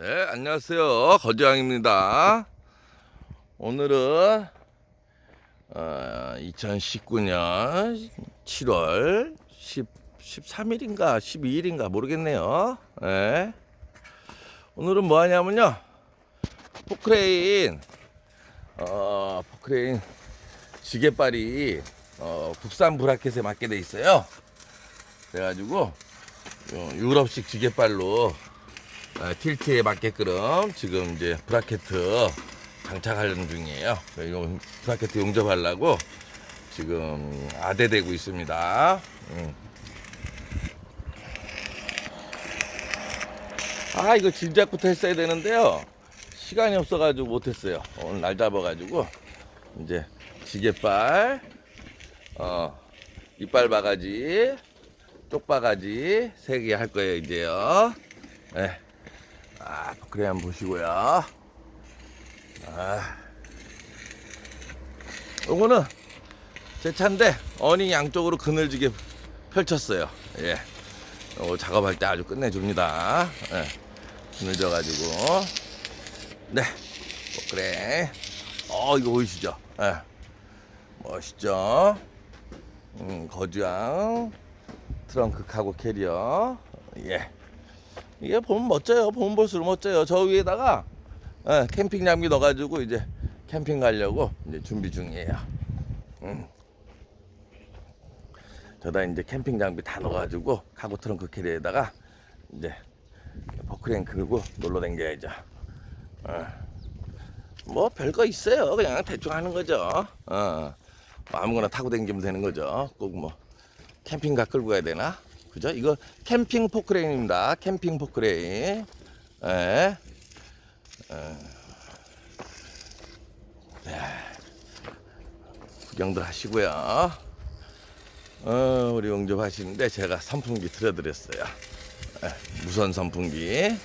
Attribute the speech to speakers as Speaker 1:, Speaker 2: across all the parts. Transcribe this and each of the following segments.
Speaker 1: 네, 안녕하세요. 거지왕입니다. 오늘은 어, 2019년 7월 10, 13일인가 12일인가 모르겠네요. 네. 오늘은 뭐 하냐면요. 포크레인 어, 포크레인 지게발이 어, 국산 브라켓에 맞게 돼 있어요. 그래가지고 어, 유럽식 지게발로 아, 틸트에 맞게끔 지금 이제 브라켓트 장착하려는 중이에요. 이거 브라켓트 용접하려고 지금 아대되고 있습니다. 음. 아 이거 진작부터 했어야 되는데요. 시간이 없어가지고 못했어요. 오늘 날 잡아가지고 이제 지게발, 어 이빨 바가지, 쪽 바가지 세 개 할 거예요 이제요. 네. 아, 그래 한번 보시고요. 아. 요거는 제 차인데 어닝 양쪽으로 그늘지게 펼쳤어요. 예. 요거 작업할 때 아주 끝내줍니다. 예. 그늘져가지고. 네. 뭐 그래. 어, 이거 보이시죠? 예. 멋있죠? 음, 거주왕. 트렁크 카고 캐리어. 예. 이게 보면 멋져요. 보면 볼수록 멋져요. 저 위에다가 예, 캠핑 장비 넣어가지고 이제 캠핑 가려고 이제 준비 중이에요. 음. 저다 이제 캠핑 장비 다 넣어가지고 카고 트렁크 캐리에다가 이제 포크레인 끌고 놀러 댕겨야죠. 어. 뭐 별거 있어요. 그냥 대충 하는 거죠. 어. 뭐 아무거나 타고 댕기면 되는 거죠. 꼭 뭐 캠핑카 끌고 가야 되나? 그죠? 이거 캠핑 포크레인입니다. 캠핑 포크레인. 예. 어. 네. 구경들 하시고요. 어, 우리 용접 하시는데 제가 선풍기 틀어드렸어요. 예, 무선 선풍기.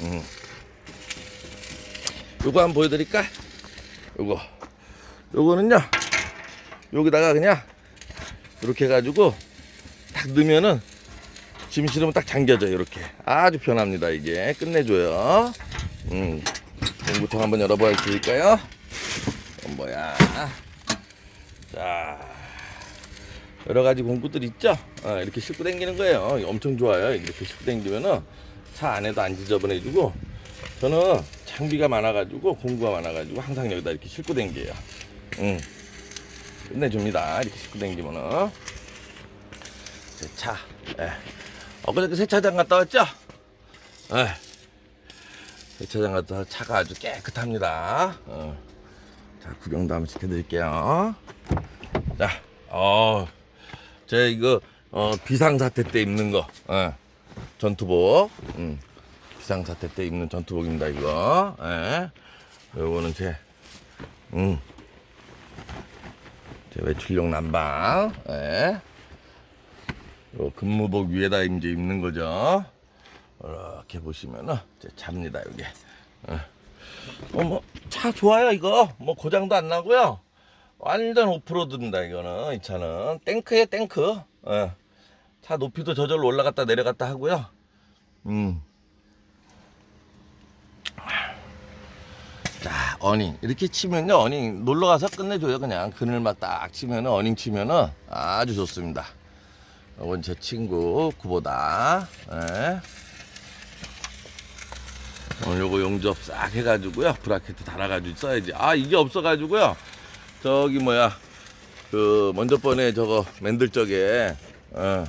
Speaker 1: 음. 요거 한번 보여드릴까? 요거. 요거는요. 여기다가 그냥 이렇게 해가지고 딱 넣으면은 짐 실으면 딱 잠겨져 이렇게. 아주 편합니다 이게. 끝내줘요. 음. 공구통 한번 열어봐 드릴까요? 어, 뭐야. 자. 여러 가지 공구들 있죠? 아, 이렇게 싣고 다니는 거예요. 엄청 좋아요. 이렇게 싣고 다니면은 차 안에도 안 지저분해지고 저는 장비가 많아가지고 공구가 많아가지고 항상 여기다 이렇게 싣고 다녀요. 음. 끝내줍니다. 이렇게 싣고 제 차. 예. 엊그저께 세차장 갔다 왔죠? 예. 세차장 갔다 와 차가 아주 깨끗합니다. 어. 자, 구경도 한번 시켜드릴게요. 자, 어, 제 이거, 어, 비상사태 때 입는 거, 예. 전투복, 음. 비상사태 때 입는 전투복입니다, 이거. 예. 요거는 제, 음. 제 외출용 난방, 예. 요 근무복 위에다 이제 입는 거죠. 이렇게 보시면은 이제 잡니다 여기. 어뭐 차 좋아요 이거 뭐 고장도 안 나고요. 완전 오프로드입니다 이거는 이 차는 탱크에 탱크. 예. 차 높이도 저절로 올라갔다 내려갔다 하고요. 음. 자 어닝 이렇게 치면요 어닝 놀러 가서 끝내줘요 그냥 그늘만 딱 치면은 어닝 치면은 아주 좋습니다. 이건 제 친구 구보다. 예. 오늘 요거 용접 싹 해가지고요. 브라켓 달아가지고 써야지. 아 이게 없어가지고요. 저기 뭐야 그 먼저 번에 저거 맨들 적에 어.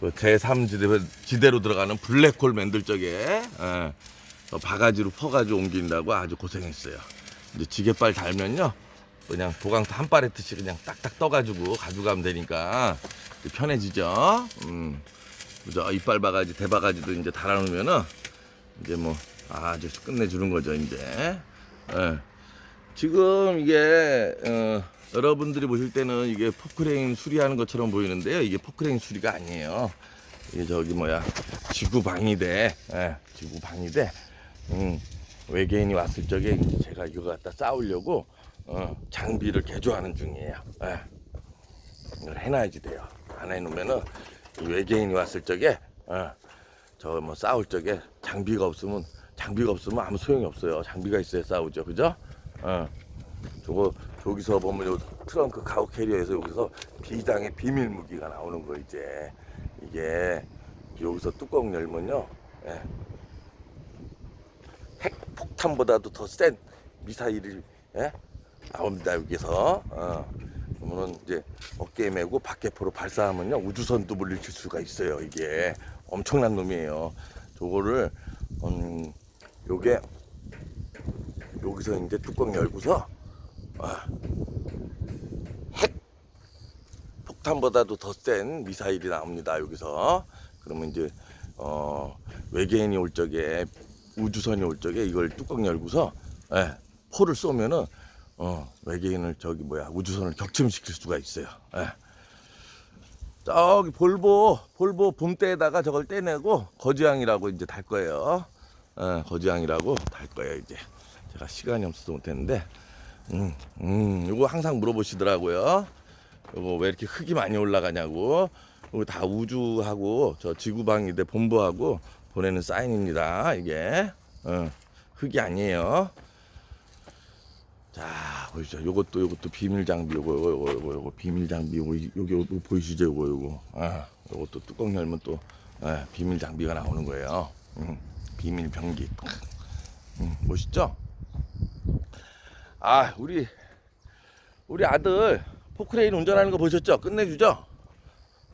Speaker 1: 그 제3지대 지대로 들어가는 블랙홀 맨들 적에 어. 저 바가지로 퍼가지고 옮긴다고 아주 고생했어요. 이제 지게발 달면요. 그냥 도강도 한 파레트씩 그냥 딱딱 떠가지고 가져가면 되니까 편해지죠. 음. 그죠? 이빨 바가지, 대바가지도 이제 달아놓으면은 이제 뭐 아주 끝내주는 거죠, 이제. 예. 지금 이게 어, 여러분들이 보실 때는 이게 포크레인 수리하는 것처럼 보이는데요. 이게 포크레인 수리가 아니에요. 이게 저기 뭐야 지구 방위대, 예, 지구 방위대. 음, 외계인이 왔을 적에 제가 이거 갖다 싸우려고 어, 장비를 개조하는 중이에요. 예. 이걸 해놔야지 돼요. 안 해놓으면은 이 외계인이 왔을 적에 어, 저뭐 싸울 적에 장비가 없으면 장비가 없으면 아무 소용이 없어요. 장비가 있어야 싸우죠, 그죠? 어. 저거 저기서 보면 요 트렁크 가우 캐리어에서 여기서 비장의 비밀 무기가 나오는 거 이제 이게 여기서 뚜껑 열면요, 예. 핵폭탄보다도 더 센 미사일이 예? 나옵니다 여기서. 어. 그러면은 이제 어깨에 메고 박개포로 발사하면요 우주선도 물리칠 수가 있어요 이게 엄청난 놈이에요. 저거를 음 요게 여기서 이제 뚜껑 열고서 아, 핵 폭탄보다도 더 센 미사일이 나옵니다 여기서 그러면 이제 어 외계인이 올 적에 우주선이 올 적에 이걸 뚜껑 열고서 예, 포를 쏘면은 어, 외계인을 저기 뭐야 우주선을 격침시킬 수가 있어요. 예. 저기 볼보 볼보 봄대에다가 저걸 떼내고 거지왕이라고 이제 달 거예요. 예, 거지왕이라고 달 거예요 이제. 제가 시간이 없어서 못했는데, 음, 음, 이거 항상 물어보시더라고요. 이거 왜 이렇게 흙이 많이 올라가냐고. 이거 다 우주하고 저 지구방위대 본부하고 보내는 사인입니다. 이게 어, 흙이 아니에요. 자 보이죠? 요것도 요것도 비밀 장비 요거 요거 요거 요거, 요거 비밀 장비 요거 요거 보이시죠? 요거 요거 아 요것도 뚜껑 열면 또 예, 비밀 장비가 나오는 거예요. 음, 비밀 병기. 음, 멋있죠? 아 우리 우리 아들 포크레인 운전하는 거 보셨죠? 끝내주죠?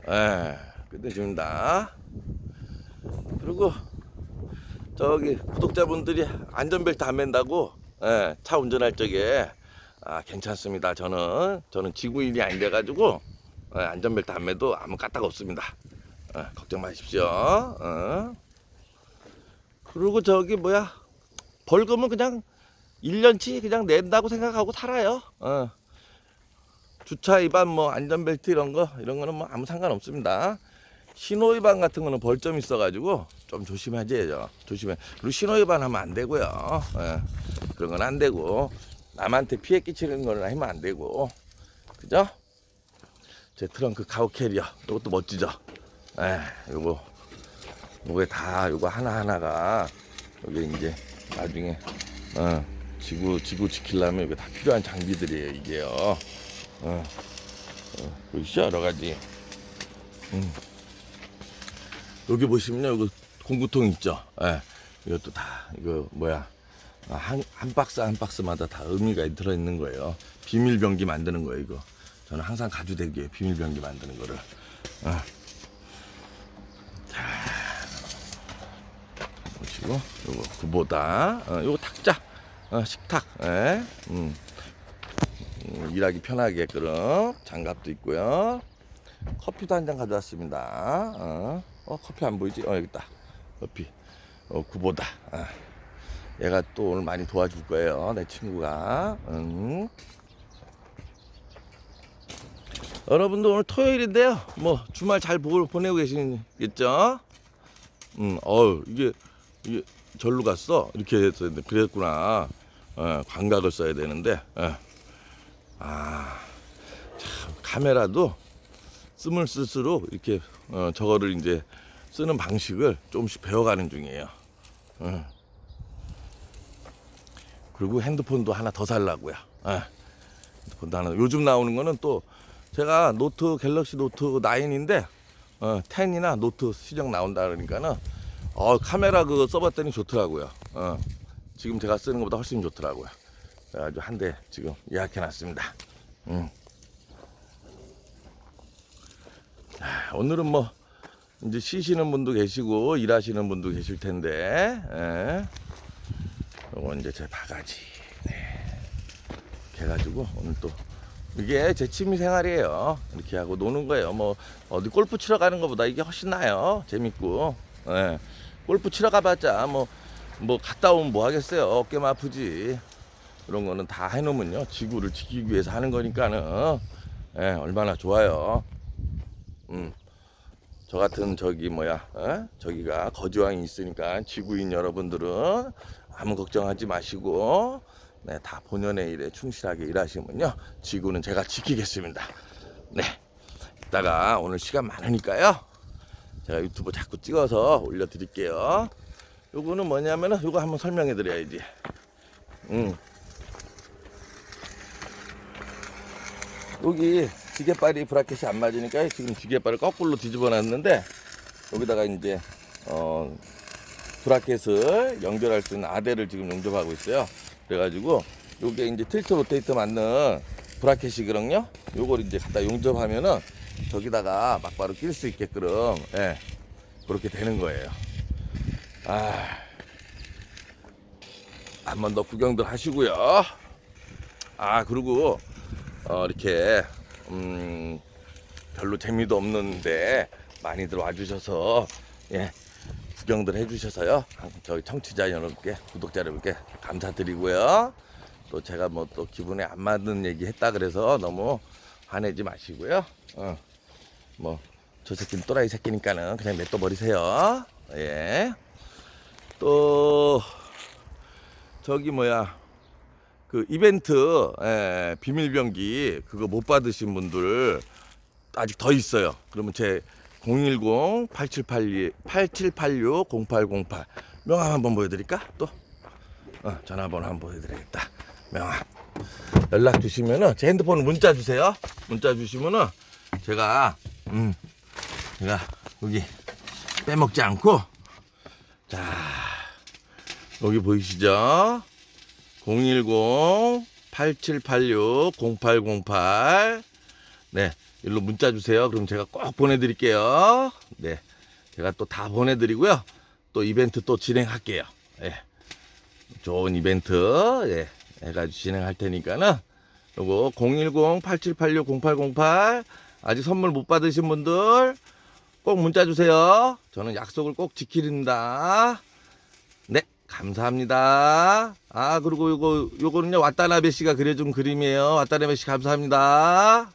Speaker 1: 예, 끝내줍니다. 그리고 저기 구독자분들이 안전벨트 안 맨다고 예, 차 운전할 적에 아, 괜찮습니다. 저는 저는 지구인이 아닌데 가지고 예, 안전벨트 안 매도 아무 까딱 없습니다. 예, 걱정 마십시오. 어. 그리고 저기 뭐야 벌금은 그냥 1년치 그냥 낸다고 생각하고 살아요. 어. 주차 위반 뭐 안전벨트 이런 거 이런 거는 뭐 아무 상관 없습니다. 신호 위반 같은 거는 벌점 있어가지고 좀 조심하세요. 조심해. 그리고 신호 위반 하면 안 되고요. 예. 그런 건 안 되고 남한테 피해 끼치는 걸 하면 안 되고 그죠? 제 트렁크 가우 캐리어 이것도 멋지죠? 예, 요거 요게 다 요거 하나 하나가 여기 이제 나중에 어, 지구 지구 지키려면 이게 다 필요한 장비들이에요 이게요. 어, 어, 보이시죠 여러 가지. 음. 여기 보시면요, 이거 공구통 있죠. 예, 이것도 다 이거 뭐야 아, 한, 한 박스 한 박스마다 다 의미가 들어있는 거예요. 비밀 병기 만드는 거예요, 이거. 저는 항상 가져대기에 비밀 병기 만드는 거를. 어. 자, 보시고, 요거 구보다, 어, 요거 탁자, 어, 식탁, 예, 음. 음, 일하기 편하게끔 장갑도 있고요. 커피도 한 잔 가져왔습니다. 어, 어, 커피 안 보이지? 어, 여기 있다. 커피. 어, 구보다. 아. 얘가 또 오늘 많이 도와줄 거예요. 내 친구가. 음. 여러분도 오늘 토요일인데요. 뭐 주말 잘 보- 보내고 계시겠죠? 음, 어우 이게 이게 절로 갔어. 이렇게 했어야 돼. 그랬구나. 어, 광각을 써야 되는데. 어. 아, 참 카메라도 쓰면 쓸수록 이렇게 어, 저거를 이제 쓰는 방식을 조금씩 배워가는 중이에요. 어. 그리고 핸드폰도 하나 더 살라고요. 예. 핸드폰도 하나. 요즘 나오는 거는 또 제가 노트 갤럭시 노트 9인데 어, 10이나 노트 시정 나온다 그러니까는 어, 카메라 그거 써봤더니 좋더라고요. 어, 지금 제가 쓰는 것보다 훨씬 좋더라고요. 그래가지고 한대 지금 예약해놨습니다. 음. 자, 오늘은 뭐 이제 쉬시는 분도 계시고 일하시는 분도 계실 텐데. 예. 요거 이제 제 바가지. 네. 해가지고 오늘 또 이게 제 취미 생활이에요. 이렇게 하고 노는 거예요. 뭐 어디 골프 치러 가는 것보다 이게 훨씬 나아요. 재밌고. 예. 골프 치러 가봤자 뭐뭐 갔다 오면 뭐 하겠어요. 어깨만 아프지. 그런 거는 다 해놓으면요. 지구를 지키기 위해서 하는 거니까는 예, 얼마나 좋아요. 음. 저 같은 저기 뭐야, 어? 저기가 거지왕이 있으니까 지구인 여러분들은 아무 걱정하지 마시고, 네, 다 본연의 일에 충실하게 일하시면요, 지구는 제가 지키겠습니다. 네, 이따가 오늘 시간 많으니까요, 제가 유튜브 자꾸 찍어서 올려드릴게요. 요거는 뭐냐면은 요거 한번 설명해 드려야지. 음. 여기 지게발이 브라켓이 안 맞으니까 지금 지게발을 거꾸로 뒤집어 놨는데 여기다가 이제 어 브라켓을 연결할 수 있는 아대를 지금 용접하고 있어요. 그래가지고 요게 이제 틸트 로테이트 맞는 브라켓이거든요. 요걸 이제 갖다 용접하면은 저기다가 막바로 낄 수 있게끔 예 그렇게 되는 거예요. 아, 한번 더 구경들 하시고요. 아, 그리고 어, 이렇게 음, 별로 재미도 없는데 많이들 와주셔서 예, 구경들 해주셔서요. 저희 청취자 여러분께, 구독자 여러분께 감사드리고요. 또 제가 뭐 또 기분에 안 맞는 얘기 했다 그래서 너무 화내지 마시고요. 어, 뭐, 저 새끼는 또라이 새끼니까는 그냥 냅둬 버리세요. 예. 또, 저기 뭐야. 그 이벤트, 예, 비밀병기 그거 못 받으신 분들 아직 더 있어요. 그러면 제 010-8782-8786-0808 명함 한번 보여드릴까? 또 어, 전화번호 한번 보여드리겠다. 명함 연락 주시면은 제 핸드폰 문자 주세요. 문자 주시면은 제가 음 제가 여기 빼먹지 않고 자 여기 보이시죠? 010-8786-0808 네, 일로 문자 주세요. 그럼 제가 꼭 보내드릴게요. 네, 제가 또 다 보내드리고요. 또 이벤트 또 진행할게요. 예, 좋은 이벤트 예, 해가지고 진행할 테니까는 요거 010-8786-0808 아직 선물 못 받으신 분들 꼭 문자 주세요. 저는 약속을 꼭 지키린다. 네, 감사합니다. 아, 그리고 요거, 요거는요, 왔다나베 씨가 그려준 그림이에요. 왔다나베 씨 감사합니다.